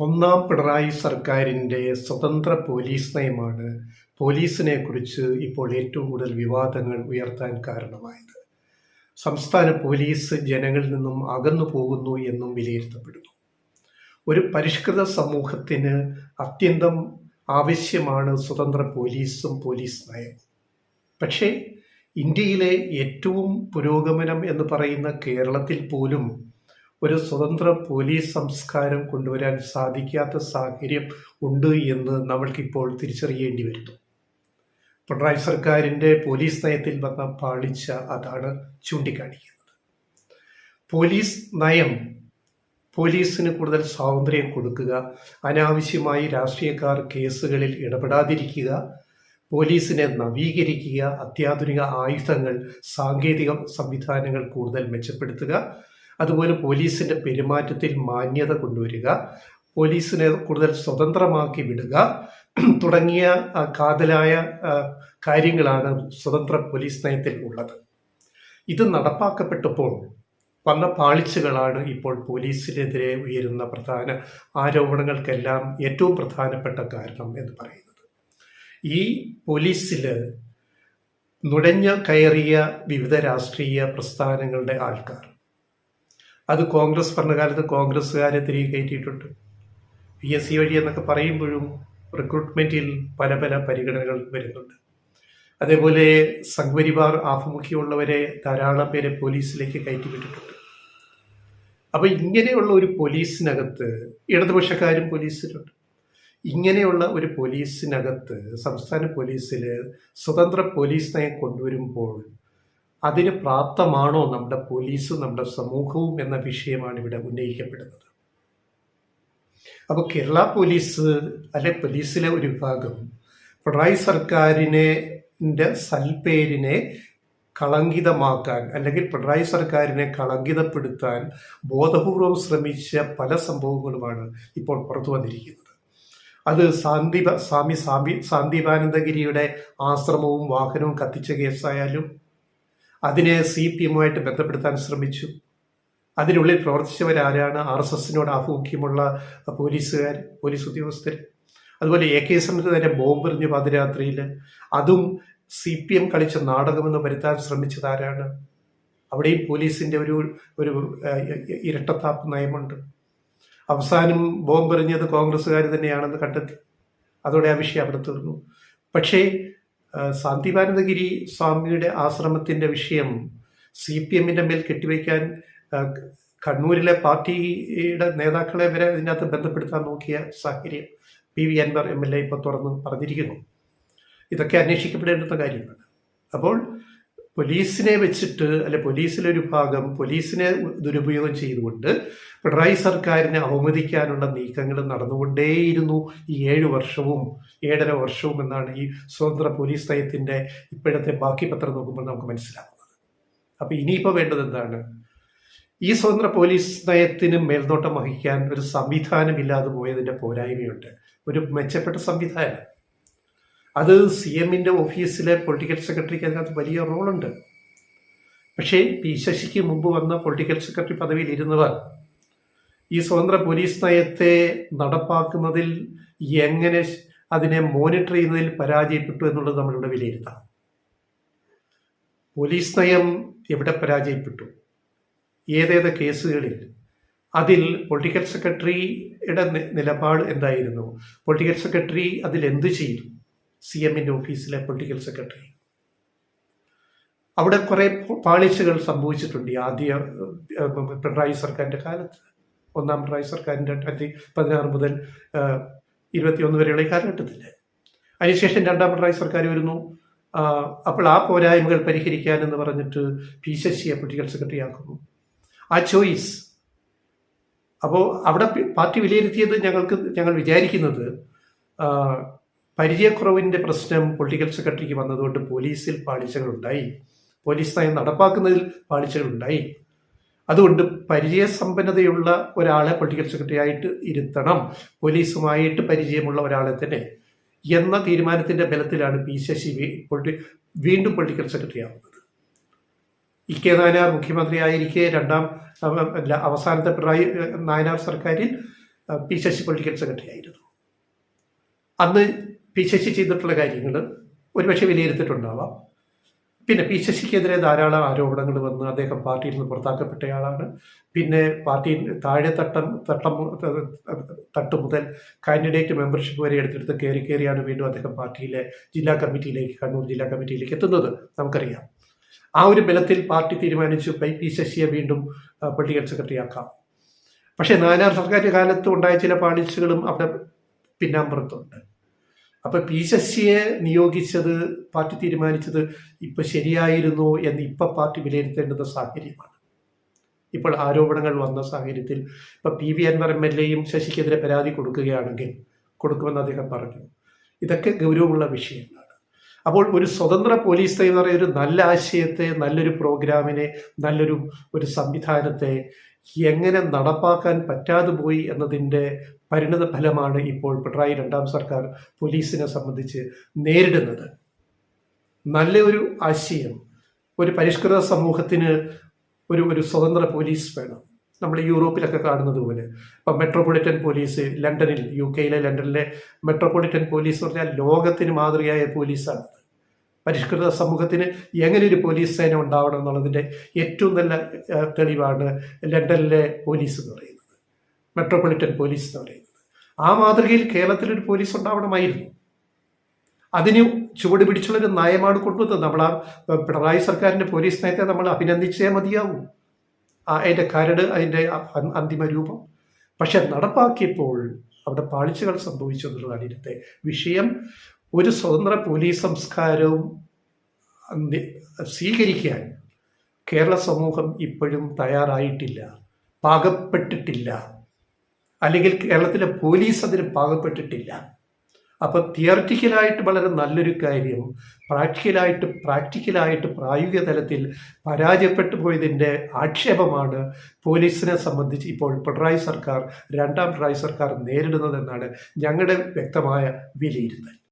ഒന്നാം പിണറായി സർക്കാരിന്റെ സ്വതന്ത്ര പോലീസ് നയമാണ് പോലീസിനെ കുറിച്ച് ഇപ്പോൾ ഏറ്റവും കൂടുതൽ വിവാദങ്ങൾ ഉയർത്താൻ കാരണമായത്. സംസ്ഥാന പോലീസ് ജനങ്ങളിൽ നിന്നും അകന്നു പോകുന്നു എന്നും വിലയിരുത്തപ്പെടുന്നു. ഒരു പരിഷ്കൃത സമൂഹത്തിന് അത്യന്തം ആവശ്യമാണ് സ്വതന്ത്ര പോലീസും പോലീസ് നയവും. പക്ഷേ ഇന്ത്യയിലെ ഏറ്റവും പുരോഗമനം എന്ന് പറയുന്ന കേരളത്തിൽ പോലും ഒരു സ്വതന്ത്ര പോലീസ് സംസ്കാരം കൊണ്ടുവരാൻ സാധിക്കാത്ത സാഹചര്യം ഉണ്ട് എന്ന് നമ്മൾക്കിപ്പോൾ തിരിച്ചറിയേണ്ടി വരുന്നു. പിണറായി സർക്കാരിന്റെ പോലീസ് നയത്തിൽ വന്ന പാളിച്ച അതാണ് ചൂണ്ടിക്കാണിക്കുന്നത്. പോലീസ് നയം പോലീസിന് കൂടുതൽ സ്വാതന്ത്ര്യം കൊടുക്കുക അനാവശ്യമായി രാഷ്ട്രീയക്കാർ കേസുകളിൽ ഇടപെടാതിരിക്കുക പോലീസിനെ നവീകരിക്കുക അത്യാധുനിക ആയുധങ്ങൾ സാങ്കേതിക സംവിധാനങ്ങൾ കൂടുതൽ മെച്ചപ്പെടുത്തുക അതുപോലെ പോലീസിന്റെ പെരുമാറ്റത്തിൽ മാന്യത കൊണ്ടുവരിക പോലീസിനെ കൂടുതൽ സ്വതന്ത്രമാക്കി വിടുക തുടങ്ങിയ കാതലായ കാര്യങ്ങളാണ് സ്വതന്ത്ര പോലീസ് നയത്തിൽ ഉള്ളത്. ഇത് നടപ്പാക്കപ്പെട്ടപ്പോൾ വന്ന പാളിച്ചകളാണ് ഇപ്പോൾ പോലീസിനെതിരെ ഉയരുന്ന പ്രധാന ആരോപണങ്ങൾക്കെല്ലാം ഏറ്റവും പ്രധാനപ്പെട്ട കാരണം എന്ന് പറയുന്നത്. ഈ പോലീസിൽ നുഴഞ്ഞു കയറിയ വിവിധ രാഷ്ട്രീയ പ്രസ്ഥാനങ്ങളുടെ ആൾക്കാർ അത് കോൺഗ്രസ് ഭരണകാലത്ത് കോൺഗ്രസ്സുകാരെ തിരികെ കയറ്റിയിട്ടുണ്ട്. പി എസ് സി വഴി എന്നൊക്കെ പറയുമ്പോഴും റിക്രൂട്ട്മെന്റിൽ പല പല പരിഗണനകൾ വരുന്നുണ്ട്. അതേപോലെ സംഘപരിവാർ ആഭിമുഖ്യമുള്ളവരെ ധാരാളം പേരെ പോലീസിലേക്ക് കയറ്റിവിട്ടിട്ടുണ്ട്. അപ്പോൾ ഇങ്ങനെയുള്ള ഒരു പോലീസിനകത്ത് ഇടതുപക്ഷക്കാരും പോലീസിലുണ്ട്. ഇങ്ങനെയുള്ള ഒരു പോലീസിനകത്ത് സംസ്ഥാന പോലീസിൽ സ്വതന്ത്ര പോലീസ് നയം കൊണ്ടുവരുമ്പോൾ അതിന് പ്രാപ്തമാണോ നമ്മുടെ പോലീസും നമ്മുടെ സമൂഹവും എന്ന വിഷയമാണ് ഇവിടെ ഉന്നയിക്കപ്പെടുന്നത്. അപ്പോൾ കേരള പോലീസ് അല്ലെ പോലീസിലെ ഒരു വിഭാഗം പിണറായി സർക്കാരിനെ സൽപ്പേരിനെ കളങ്കിതമാക്കാൻ അല്ലെങ്കിൽ പിണറായി സർക്കാരിനെ കളങ്കിതപ്പെടുത്താൻ ബോധപൂർവം ശ്രമിച്ച പല സംഭവങ്ങളുമാണ് ഇപ്പോൾ പുറത്തു വന്നിരിക്കുന്നത്. അത് സാന്ദീപ സ്വാമി സാന്ദീപാനന്ദഗിരിയുടെ ആശ്രമവും വാഹനവും കത്തിച്ച കേസായാലും അതിനെ സി പി എമ്മുമായിട്ട് ബന്ധപ്പെടുത്താൻ ശ്രമിച്ചു. അതിനുള്ളിൽ പ്രവർത്തിച്ചവരാരാണ് ആർ എസ് എസിനോട് ആഭിമുഖ്യമുള്ള പോലീസുകാർ പോലീസ് ഉദ്യോഗസ്ഥർ. അതുപോലെ എ കെ എസിന് തന്നെ ബോംബെറിഞ്ഞു പാതിരാത്രിയിൽ. അതും സി പി എം കളിച്ച നാടകമെന്ന് വരുത്താൻ ശ്രമിച്ചത് ആരാണ് അവിടെയും പോലീസിന്റെ ഒരു ഒരു ഇരട്ടത്താപ്പ് നയമുണ്ട്. അവസാനം ബോംബെറിഞ്ഞത് കോൺഗ്രസ്സുകാർ തന്നെയാണെന്ന് കണ്ടെത്തി. അതോടെ ആ വിഷയം അവിടെ തീർന്നു. പക്ഷേ ആ, സ്വാമിയുടെ ആശ്രമത്തിന്റെ വിഷയം സി പി എമ്മിന്റെ മേൽ കെട്ടിവയ്ക്കാൻ കണ്ണൂരിലെ പാർട്ടിയുടെ നേതാക്കളെ വരെ ഇതിനകത്ത് ബന്ധപ്പെടുത്താൻ നോക്കിയ സാഹചര്യം P V Anvar M L A ഇപ്പോൾ തുറന്ന് പറഞ്ഞിരിക്കുന്നു. ഇതൊക്കെ അന്വേഷിക്കപ്പെടേണ്ടുന്ന കാര്യമാണ് അപ്പോൾ പോലീസിനെ വെച്ചിട്ട് അല്ലെ പോലീസിലെ ഒരു ഭാഗം പോലീസിനെ ദുരുപയോഗം ചെയ്തുകൊണ്ട് പിണറായി സർക്കാരിനെ അവമതിക്കാനുള്ള നീക്കങ്ങൾ നടന്നുകൊണ്ടേയിരുന്നു ഈ ഏഴ് വർഷവും ഏഴര വർഷവും എന്നാണ് ഈ സ്വതന്ത്ര പോലീസ് നയത്തിന്റെ ഇപ്പോഴത്തെ ബാക്കി പത്രം നോക്കുമ്പോൾ നമുക്ക് മനസ്സിലാകുന്നത് അപ്പോൾ ഇനിയിപ്പോൾ വേണ്ടത് എന്താണ്? ഈ സ്വതന്ത്ര പോലീസ് നയത്തിന് മേൽനോട്ടം വഹിക്കാൻ ഒരു സംവിധാനം ഇല്ലാതെ പോയതിന്റെ പോരായ്മയുണ്ട്. ഒരു മെച്ചപ്പെട്ട സംവിധാനം. അത് സി എമ്മിന്റെ ഓഫീസിലെ പൊളിറ്റിക്കൽ സെക്രട്ടറിക്ക് അതിനകത്ത് വലിയ റോളുണ്ട്. പക്ഷേ പി ശശിക്ക് മുമ്പ് വന്ന പൊളിറ്റിക്കൽ സെക്രട്ടറി പദവിയിലിരുന്നവർ ഈ സ്വതന്ത്ര പോലീസ് നയത്തെ നടപ്പാക്കുന്നതിൽ എങ്ങനെ അതിനെ മോണിറ്റർ ചെയ്യുന്നതിൽ പരാജയപ്പെട്ടു എന്നുള്ളത് നമ്മളിവിടെ വിലയിരുത്താം പോലീസ് നയം എവിടെ പരാജയപ്പെട്ടു? ഏതേത് കേസുകളിൽ? അതിൽ പൊളിറ്റിക്കൽ സെക്രട്ടറിയുടെ നിലപാട് എന്തായിരുന്നു? പൊളിറ്റിക്കൽ സെക്രട്ടറി അതിൽ എന്ത് ചെയ്തു? സി എമ്മിന്റെ ഓഫീസിലെ പൊളിറ്റിക്കൽ സെക്രട്ടറി. അവിടെ കുറേ പാളിച്ചകൾ സംഭവിച്ചിട്ടുണ്ട് ആദ്യ പിണറായി സർക്കാരിന്റെ കാലത്ത്. ഒന്നാം പിണറായി സർക്കാരിന്റെ രണ്ടായിരത്തി പതിനാറ് മുതൽ ഇരുപത്തിയൊന്ന് വരെയുള്ള കാലഘട്ടത്തിൽ അതിനുശേഷം രണ്ടാം പിണറായി സർക്കാർ വരുന്നു. അപ്പോൾ ആ പോരായ്മകൾ പരിഹരിക്കാൻ എന്ന് പറഞ്ഞിട്ട് പി ശശിയെ പൊളിറ്റിക്കൽ സെക്രട്ടറി ആക്കുന്നു. ആ ചോയ്സ്. അപ്പോൾ അവിടെ പാർട്ടി വിലയിരുത്തിയത് ഞങ്ങൾക്ക് ഞങ്ങൾ വിചാരിക്കുന്നത് പരിചയക്കുറവിന്റെ പ്രശ്നം പൊളിറ്റിക്കൽ സെക്രട്ടറിക്ക് വന്നതുകൊണ്ട് പോലീസിൽ പാളിച്ചകളുണ്ടായി. പോലീസ് നയം നടപ്പാക്കുന്നതിൽ പാളിച്ചകളുണ്ടായി. അതുകൊണ്ട് പരിചയസമ്പന്നതയുള്ള ഒരാളെ പൊളിറ്റിക്കൽ സെക്രട്ടറി ആയിട്ട് ഇരുത്തണം. പോലീസുമായിട്ട് പരിചയമുള്ള ഒരാളെ തന്നെ. എന്ന തീരുമാനത്തിന്റെ ബലത്തിലാണ് പി ശശി വീണ്ടും പൊളിറ്റിക്കൽ സെക്രട്ടറി ആവുന്നത് ഇ കെ നായനാർ മുഖ്യമന്ത്രിയായിരിക്കെ രണ്ടാം അവസാനത്തെ പിണറായി നായനാർ സർക്കാരിൽ പി ശശി പൊളിറ്റിക്കൽ സെക്രട്ടറി ആയിരുന്നു അന്ന് പി ശശി ചെയ്തിട്ടുള്ള കാര്യങ്ങൾ ഒരുപക്ഷെ വിലയിരുത്തിയിട്ടുണ്ടാവാം. പിന്നെ പി ശശിക്കെതിരെ ധാരാളം ആരോപണങ്ങൾ വന്ന് അദ്ദേഹം പാർട്ടിയിൽ നിന്ന് പുറത്താക്കപ്പെട്ടയാളാണ്. പിന്നെ പാർട്ടി താഴെ തട്ടം തട്ടം തട്ട് മുതൽ കാൻഡിഡേറ്റ് മെമ്പർഷിപ്പ് വരെ എടുത്തെടുത്ത് കയറി കയറിയാണ് വീണ്ടും അദ്ദേഹം പാർട്ടിയിലെ ജില്ലാ കമ്മിറ്റിയിലേക്ക് കണ്ണൂർ ജില്ലാ കമ്മിറ്റിയിലേക്ക് എത്തുന്നത്. നമുക്കറിയാം. ആ ഒരു ബലത്തിൽ പാർട്ടി തീരുമാനിച്ചു. പൈ പി ശശിയെ വീണ്ടും പൊളിറ്റിക്കൽ സെക്രട്ടറി ആക്കാം. പക്ഷേ നാനാർ സർക്കാർ കാലത്ത് ഉണ്ടായ ചില പാളിച്ചകളും അവിടെ പിന്നാമ്പുറത്തുണ്ട്. അപ്പൊ പി ശശിയെ നിയോഗിച്ചത് പാർട്ടി തീരുമാനിച്ചത് ഇപ്പൊ ശരിയായിരുന്നു എന്ന് ഇപ്പൊ പാർട്ടി വിലയിരുത്തേണ്ടുന്ന സാഹചര്യമാണ്. ഇപ്പോൾ ആരോപണങ്ങൾ വന്ന സാഹചര്യത്തിൽ ഇപ്പൊ P V Anvar M L എയും ശശിക്കെതിരെ പരാതി കൊടുക്കുകയാണെങ്കിൽ കൊടുക്കുമെന്ന് അദ്ദേഹം പറഞ്ഞു. ഇതൊക്കെ ഗൗരവമുള്ള വിഷയങ്ങളാണ്. അപ്പോൾ ഒരു സ്വതന്ത്ര പോലീസ് എന്ന് പറയുന്ന ഒരു നല്ല ആശയത്തെ നല്ലൊരു പ്രോഗ്രാമിനെ നല്ലൊരു ഒരു സംവിധാനത്തെ എങ്ങനെ നടപ്പാക്കാൻ പറ്റാതെ പോയി എന്നതിന്റെ പരിണത ഫലമാണ് ഇപ്പോൾ പിണറായി രണ്ടാം സർക്കാർ പോലീസിനെ സംബന്ധിച്ച് നേരിടുന്നത്. നല്ല ഒരു ആശയം ഒരു പരിഷ്കൃത സമൂഹത്തിന് ഒരു ഒരു സ്വതന്ത്ര പോലീസ് വേണം. നമ്മൾ യൂറോപ്പിലൊക്കെ കാണുന്നത് പോലെ. ഇപ്പം മെട്രോപൊളിറ്റൻ പോലീസ് ലണ്ടനിൽ യു കെയിലെ ലണ്ടനിലെ മെട്രോപൊളിറ്റൻ പോലീസ് എന്ന് പറഞ്ഞാൽ ലോകത്തിന് മാതൃകയായ പോലീസാണ് പരിഷ്കൃത സമൂഹത്തിന് എങ്ങനെ ഒരു പോലീസ് സേന ഉണ്ടാവണം എന്നുള്ളതിന്റെ ഏറ്റവും നല്ല തെളിവാണ് ലണ്ടനിലെ പോലീസ് എന്ന് പറയുന്നത്. മെട്രോപൊളിറ്റൻ പോലീസ് എന്ന് പറയുന്നത്. ആ മാതൃകയിൽ കേരളത്തിലൊരു പോലീസ് ഉണ്ടാവണമായിരുന്നു. അതിന് ചുവട് പിടിച്ചുള്ളൊരു നയമാണ് കൊണ്ടുവന്നത്. നമ്മൾ ആ പിണറായി സർക്കാരിന്റെ പോലീസ് നയത്തെ നമ്മൾ അഭിനന്ദിച്ചേ മതിയാവും. ആ അതിന്റെ കരട് അതിന്റെ അന്തിമ രൂപം. പക്ഷെ നടപ്പാക്കിയപ്പോൾ അവിടെ പാളിച്ചകൾ സംഭവിച്ചു എന്നുള്ളതാണ് ഇന്നത്തെ വിഷയം. ഒരു സ്വതന്ത്ര പോലീസ് സംസ്കാരവും സ്വീകരിക്കാൻ കേരള സമൂഹം ഇപ്പോഴും തയ്യാറായിട്ടില്ല. പാകപ്പെട്ടിട്ടില്ല. അല്ലെങ്കിൽ കേരളത്തിലെ പോലീസ് അതിന് പാകപ്പെട്ടിട്ടില്ല. അപ്പൊ തിയററ്റിക്കലായിട്ട് വളരെ നല്ലൊരു കാര്യം പ്രാക്ടിക്കലായിട്ട് പ്രാക്ടിക്കലായിട്ട് പ്രായോഗിക തലത്തിൽ പരാജയപ്പെട്ടു പോയതിന്റെ ആക്ഷേപമാണ് പോലീസിനെ സംബന്ധിച്ച് ഇപ്പോൾ പിണറായി സർക്കാർ രണ്ടാം പിണറായി സർക്കാർ നേരിടുന്നതെന്നാണ് ഞങ്ങളുടെ വ്യക്തമായ വിലയിരുത്തൽ.